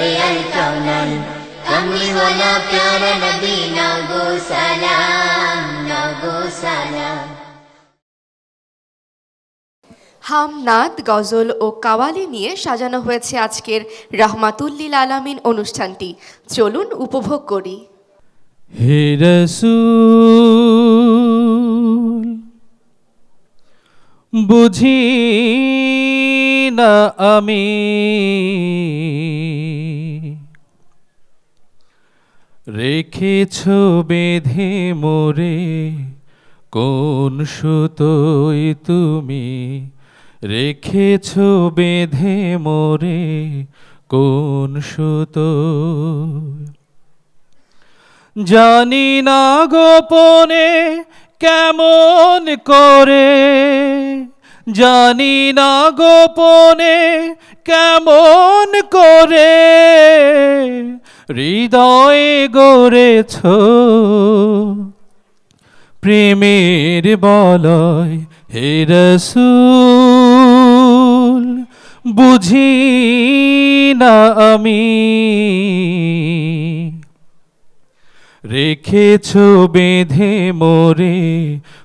রে আইতানাই সালাম সালাম হামনাদ গজল ও কাওয়ালি নিয়ে সাজানো হয়েছে আজকের রহমাতুল্লিল আলামিন অনুষ্ঠানটি। চলুন উপভোগ করি। হে রসুল বুঝি না আমি। রেখেছ বেঁধে মোরে, কোন সুতোই তুমি? রেখেছ বেঁধে মোরে, কোন সুতোয়? জানি না গোপনে কেমন করে। জানি না গোপনে কেমন করে হৃদয়ে গড়েছ। প্রেমের বলয় হে রসুল, বুঝি না আমি রেখেছ বেঁধে মোরে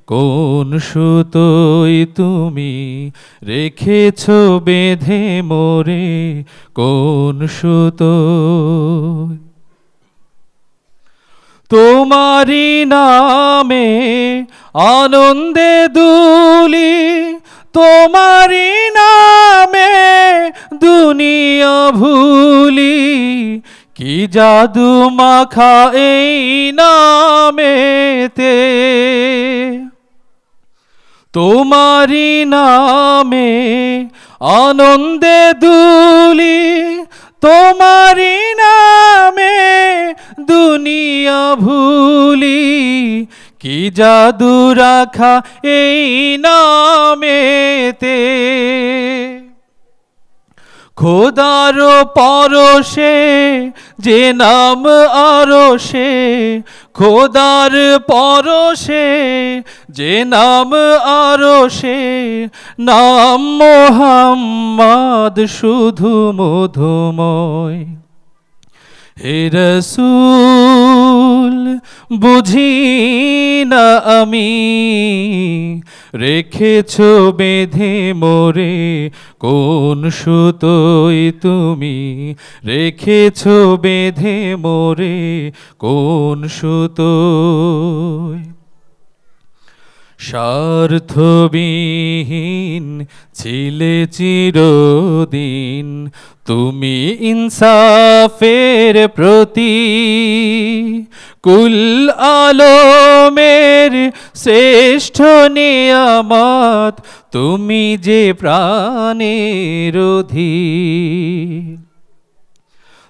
কোন সুতোই তুমি রেখেছ বেঁধে মোরে? কোন সুতো তোমারি নামে আনন্দে দুলি তোমারি নামে দুনিয়া ভুলি। কি জাদু মাখা এই নামেতে? তোমারি নামে আনন্দে দুলি তোমারি নামে দুনিয়া ভুলি। কি জাদু রাখা এই নামেতে? খোদার পরশে, যে নাম আরও সে খোদার পরশে, যে নাম আরও সে নাম মোহাম্মদ শুধু মধুময়। হে রসুল বুঝি না আমি। রেখেছ বেঁধে মোরে কোন সুতোই তুমি? রেখেছ বেঁধে মোরে কোন সুতোয়? স্বার্থবিহীন ছিলে চিরদিন। তুমি ইনসাফের প্রতি কুল আলমের শ্রেষ্ঠ নিয়ামত তুমি যে প্রাণের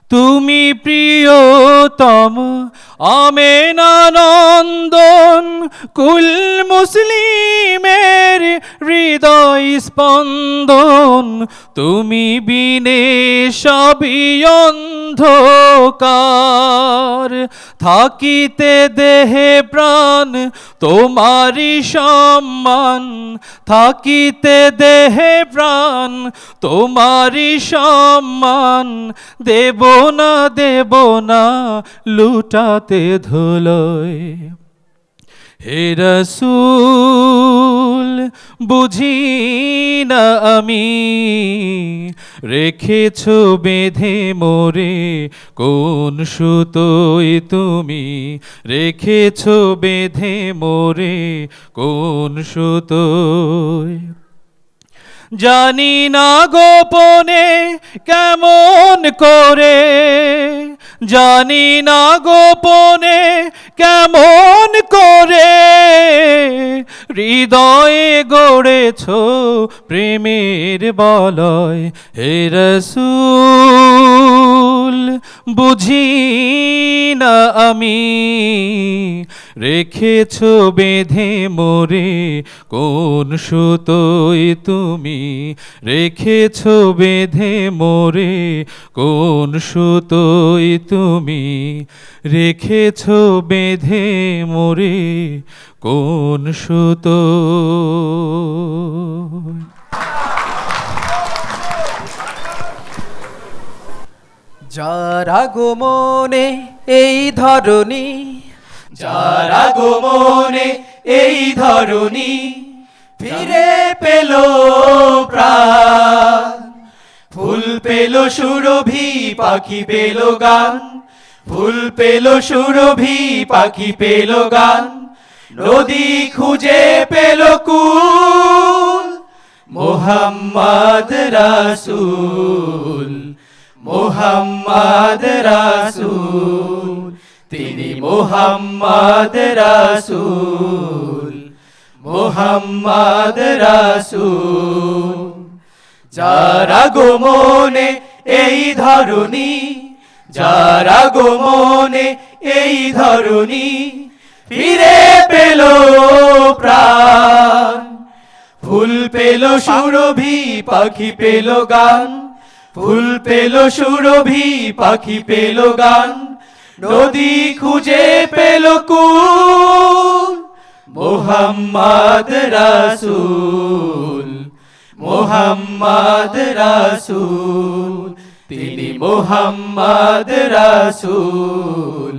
তুমি প্রিয়তম আমেনানন্দন কুল মুসলিমের হৃদয় স্পন্দন, তুমি বিনে সবই অন্ধকার। থাকিতে দেহে প্রাণ তোমারি সম্মান। থাকিতে দেহে প্রাণ তোমারি সম্মান। দেব না দেব না, লুটাতে ধুলোয়। হে রসুল, বুঝি না আমি রেখেছ বেঁধে মোরে? কোন সুতোই তুমি রেখেছ বেঁধে মোরে? কোন সুতোয়? জানি না গোপনে কেমন করে জানি না গোপনে কেমন করে হৃদয়ে গড়েছ প্রেমের বলয়? হে রসুল, বুঝি না আমি? রেখেছ বেঁধে মোরে কোন সুতোই তুমি? রেখেছ বেঁধে মোরে কোন সুতোই তুমি? রেখেছ বেঁধে মোরে কোন সুতো? যার আগমনে এই ধরনী যার আগমনে এই ধরনী ফিরে পেল প্রাণ। ফুল পেল সুরভি, পাখি পেল গান। ফুল পেল সুরভি, পাখি পেল গান। নদী খুঁজে পেল কুল। মোহাম্মদ রাসূল মোহাম্মদ রাসূল। তিনি মোহাম্মদ রাসূল মোহাম্মদ রাসূল। যার আগমনে এই ধরনী যার আগমনে এই ধরনী ফিরে পেল প্রাণ। ফুল পেল সুরভি, পাখি পেল গান। ফুল পেল সুরভি, পাখি পেল গান। নদী খুঁজে পেল কুল, মোহাম্মদ রাসূল মোহাম্মদ রাসূল। তিনি মোহাম্মদ রাসূল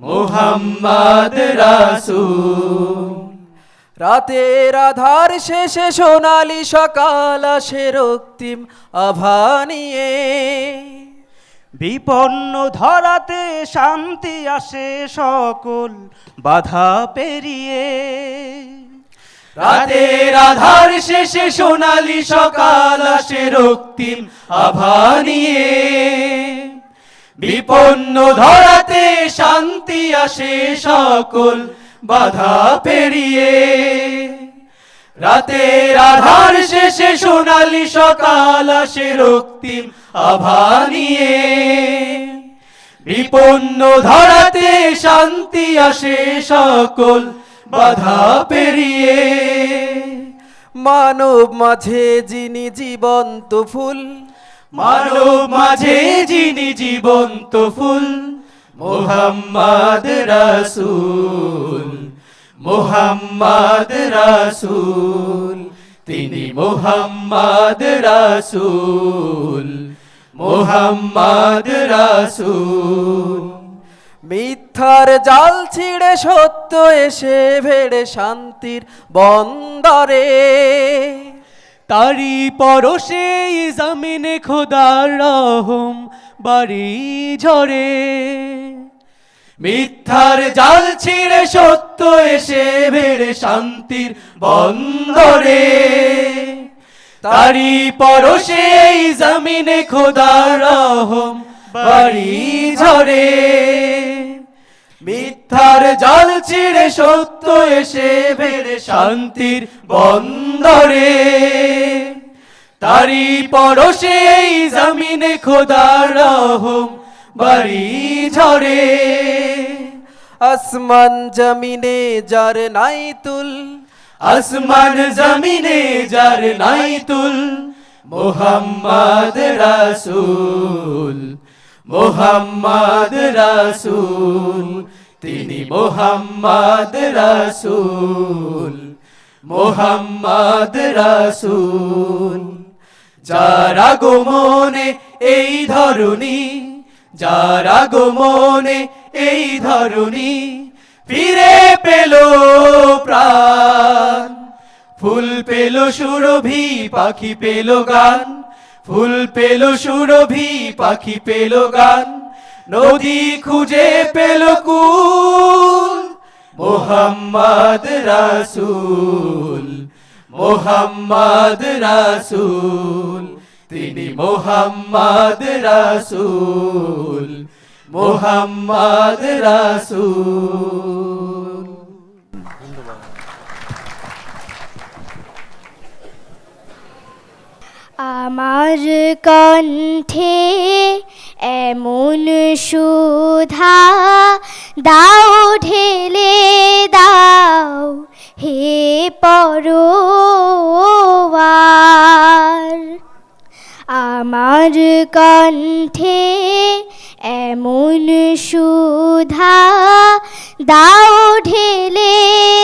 মোহাম্মদ রাসূল। রাতের আধার শেষে সোনালি সকাল আসে রক্তিম আভা নিয়ে। বিপন্ন ধরাতে শান্তি আসে সকল বাধা পেরিয়ে। রাতের আধার শেষে সোনালি সকাল আসে রক্তিম আভা নিয়ে। বিপন্ন ধরাতে শান্তি আসে সকল বাধা পেরিয়ে। রাতের আধার শেষে সোনালি সকাল আসে রক্তিম আভা নিয়ে। বিপন্ন ধরাতে শান্তি আসে সকল বাধা পেরিয়ে। মানব মাঝে যিনি জীবন্ত ফুল মানব মাঝে যিনি জীবন্ত ফুল মোহাম্মদ রাসূল মোহাম্মদ রাসূল তিনি মোহাম্মদ রাসূল মোহাম্মদ রাসূল। মিথ্যার জাল ছিঁড়ে সত্য এসে ভেড়ে শান্তির বন্দরে। তারি পরশে জামিনে খোদার রহম বাড়ি ঝরে। মিথ্যার জাল ছিঁড়ে সত্য এসে ভেড়ে শান্তির বন্দরে। তারি পরশে জামিনে খোদার রহম বাড়ি ঝরে। মিথ্যার জাল ছিঁড়ে সত্য এসে ভেড়ে শান্তির বন্দরে। তারি পরশে এই জমিনে খোদার রহম বাড়ি ঝরে। আসমান জমিনে যার নাই তুল আসমান জমিনে যার নাই তুল মোহাম্মদ রাসূল মোহাম্মদ রাসূল। তিনি মোহাম্মদ রাসূল মোহাম্মদ রাসূল। যারা গোমনে এই ধরনী যারা গোমনে এই ধরনী ফিরে পেল প্রাণ। ফুল পেল সুরভি, পাখি পেল গান। ফুল পেল সুরভি, পাখি পেল গান। নদী খুঁজে পেল কুল। মোহাম্মদ রাসূল মোহাম্মদ রাসূল, তিনি মোহাম্মদ রাসূল মোহাম্মদ রাসূল। আমার কণ্ঠে এমন সুধা দাও, ঢেলে দাও হে পরোয়ার। আমার কণ্ঠে এমন সুধা দাও, ঢেলে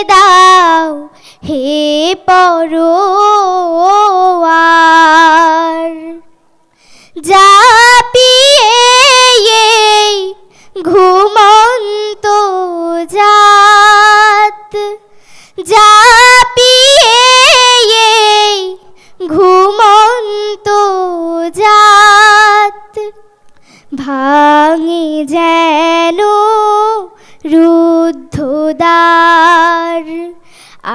দাও হে পরোয়ার। জাপিয়ে এই ঘুমন্ত জাত জাপিয়ে এই ঘুমন্ত জাত ভাঙে যেন রুদ্ধদ্বার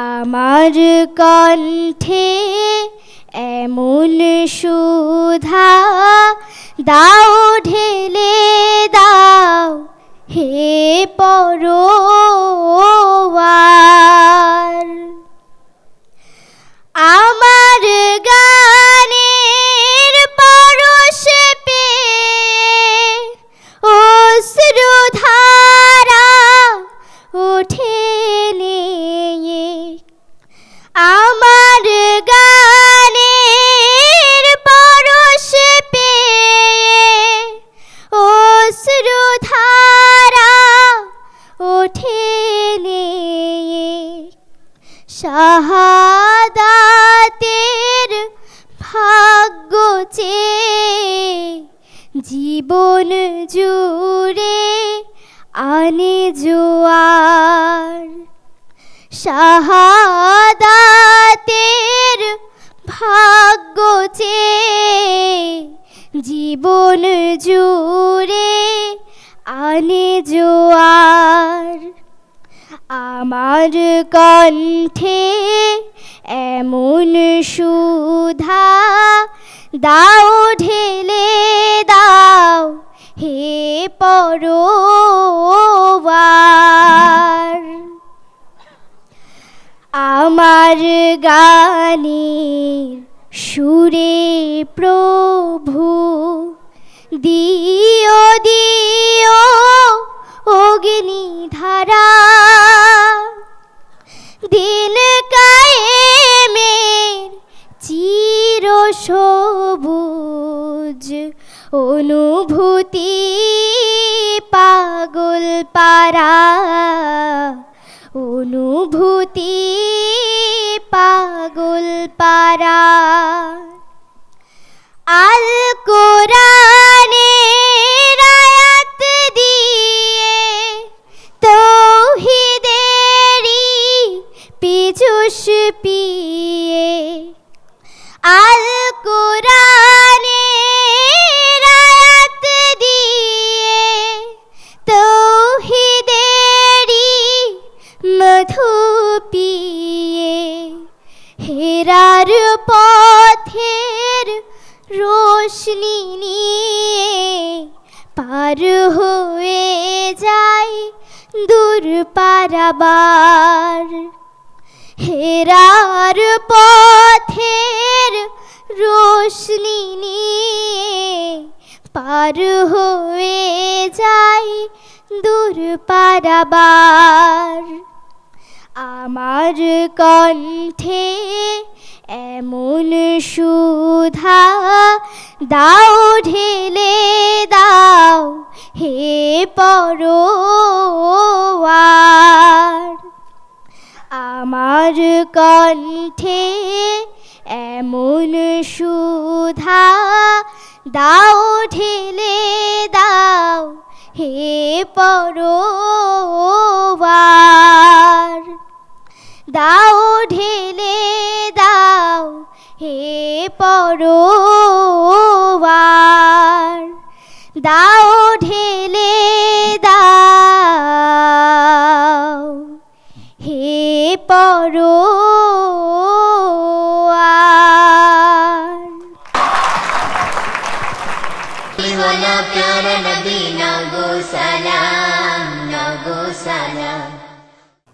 আমার কণ্ঠে এমন সুধা দাও ঢেলে দাও হে পরোয়ার। আমার জীবন জুড়ে আনে জোয়ার। আমার কণ্ঠে এমন সুধা, দাও ঢেলে দাও হে পরোয়ার। আমার গানের সুরে প্রভু দিও দিও অগ্নি ধারা দিন কায়েমের চির সবুজ অনুভূতি পাগল পারা অনুভূতি পাগল পারা হেরার পথের রোশনি নিয়ে পার হয়ে যায় দূর পারাবার। হেরার পথের রোশনি নিয়ে পার হয়ে যায় দূর পারাবার। আমার কণ্ঠে এমন সুধা দাও, ঢেলে দাও, হে পরোয়ার। আমার কণ্ঠে এমন সুধা দাও, ঢেলে দাও, হে পরোয়ার। দাও ঢেলে দাও হে পরোয়ার দাও ঢেলে দাও হে পরোয়ার वाला प्यारा नबी ना गो सलाम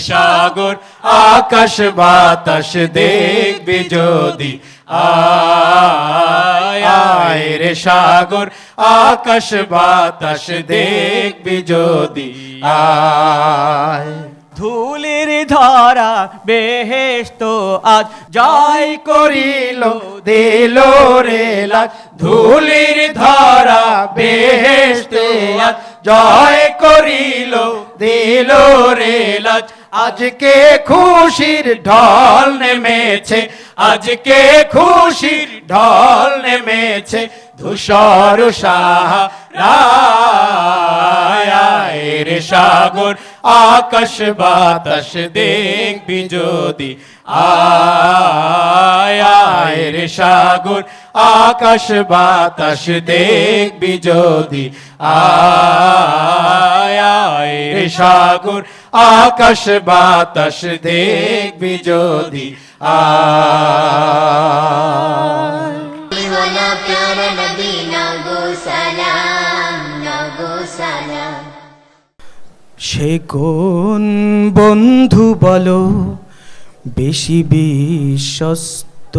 সাগর আকাশ বাতাস দেখবি যদি। আয় রে সাগর আকাশ বাতাস দেখবি যদি। আয়। ধুলির ধরা বেহেস্ত আজ জয় করিল দিল রে লাগ ধুলির ধরা বেহেশতে আজ জয় করিল দিল রে লাজ। আজকে খুশির ঢল নেমেছে, আজকে খুশির ঢল নেমেছে, ধূসর সাহারায় রে সাগর, আকাশ বাতাস দেখবি যদি আয় আয় রে সাগর, আকাশ বাতাস দেখবি যদি আয় আয় রে সাগর আকাশ বাতাস দেখবি যদি সে কোন বন্ধু বলো বেশি বিশ্বস্ত?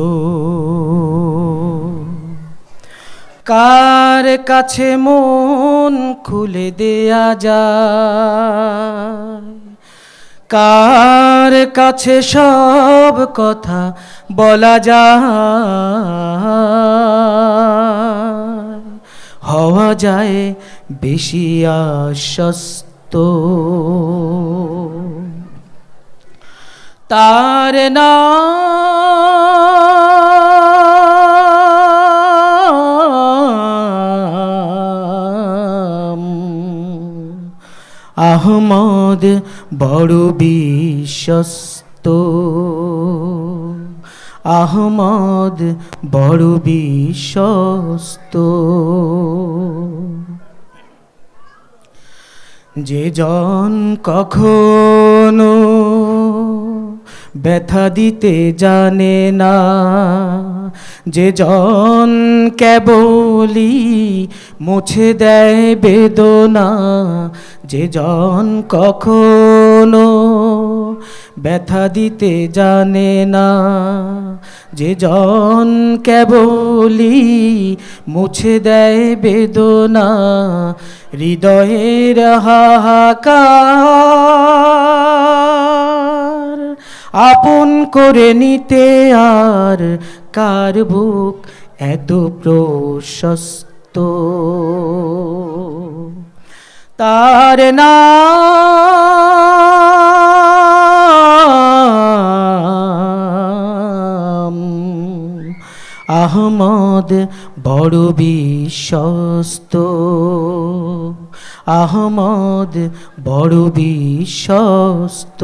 কার কাছে মন খুলে দেয়া যায়? কার কাছে সব কথা বলা যায়? হওয়া যায় বেশি আশ্বস্ত। তার নাম আহমদ বড় বিশ্বস্ত। আহমদ বড় বিশ্বস্ত। যে জন কখনো ব্যথা দিতে জানে না যে জন কেবলি মুছে দেয় বেদনা, যে জন কখনো ব্যথা দিতে জানে না, যে জন কেবলি মুছে দেয় বেদনা, হৃদয়ের হাহাকার আপন করে নিতে আর কার বুক এত প্রশস্ত? তার না আহমদ বড় বিশ্বস্ত। আহমদ বড় বিশ্বস্ত।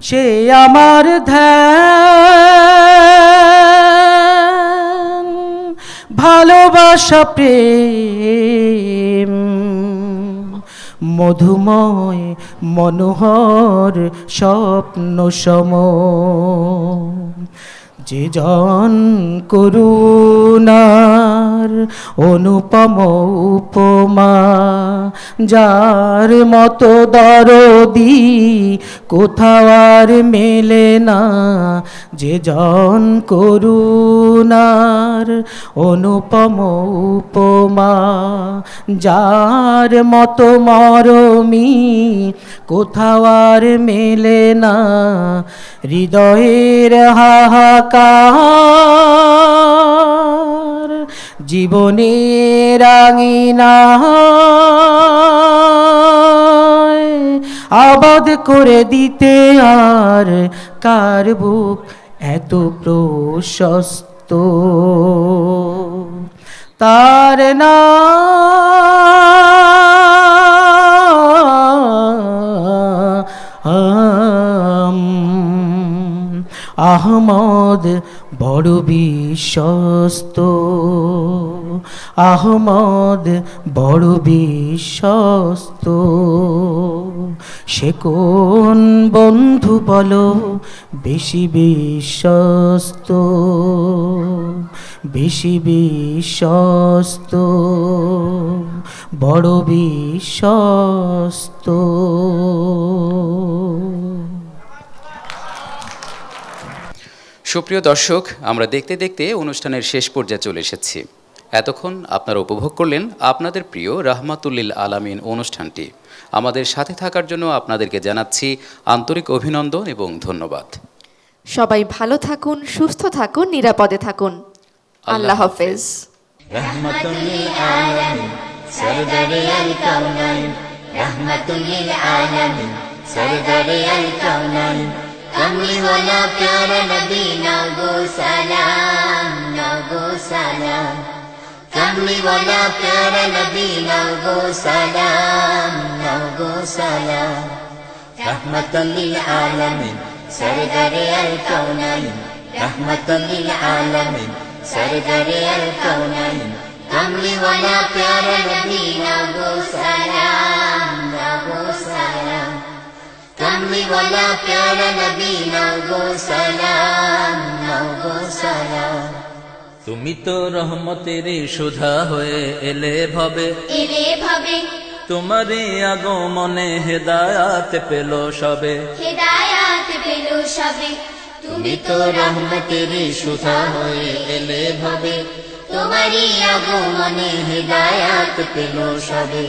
সে আমার ধ্যান ভালোবাসা প্রেম মধুময় মনোহর স্বপ্ন সম যে জন করুণার অনুপম উপমা, যার মতো দরদি কোথাও আর মেলে না, যে জন করুণার অনুপম উপমা, যার মতো মরমি কোথাও আর মেলে না, হৃদয়ের হাহাকার জীবনের আঙিনা আবাদ করে দিতে আর কার বুক এত প্রশস্ত? তার নাম আহমদ বড় বিশ্বস্ত। আহমদ বড় বিশ্বস্ত। সে কোন বন্ধু বলো বেশি বিশ্বস্ত? বেশি বিশ্বস্ত। বড় বিশ্বস্ত। সুপ্রিয় দর্শক আমরা দেখতে দেখতে অনুষ্ঠানের শেষ পর্যায়ে চলে এসেছি। এতক্ষণ আপনারা উপভোগ করলেন আপনাদের প্রিয় রাহমাতুল্লিল আলামিন অনুষ্ঠানটি। আমাদের সাথে থাকার জন্য আপনাদেরকে জানাচ্ছি আন্তরিক অভিনন্দন এবং ধন্যবাদ। সবাই ভালো থাকুন সুস্থ থাকুন নিরাপদে থাকুন। আল্লাহ হাফেজ। রাহমাতুল্লিল আলামিন আলামিন कमली वाला प्यारा मदीना गो सलाम ना गो सलाम कमली वाला प्यारा मदीना गो सलाम ना गो सलाम रहमत आलमीन सरगर अल कौनाइन रहमत आलमीन सरगर अल कौनाइन कमली वाला प्यारा मदीना गो सलाम আমি প্যারা নবী নাও গো সালাম নাও গো সালাম তুমি তো রহমতের সুধা হয়ে এলে ভবে। এলে ভবে। তোমারই আগমনে হেদায়াত পেল সবে। হেদায়াত পেল সবে। তুমি তো রহমতের সুধা হয়ে এলে ভবে। তোমারই আগমনে হেদায়াত পেল সবে।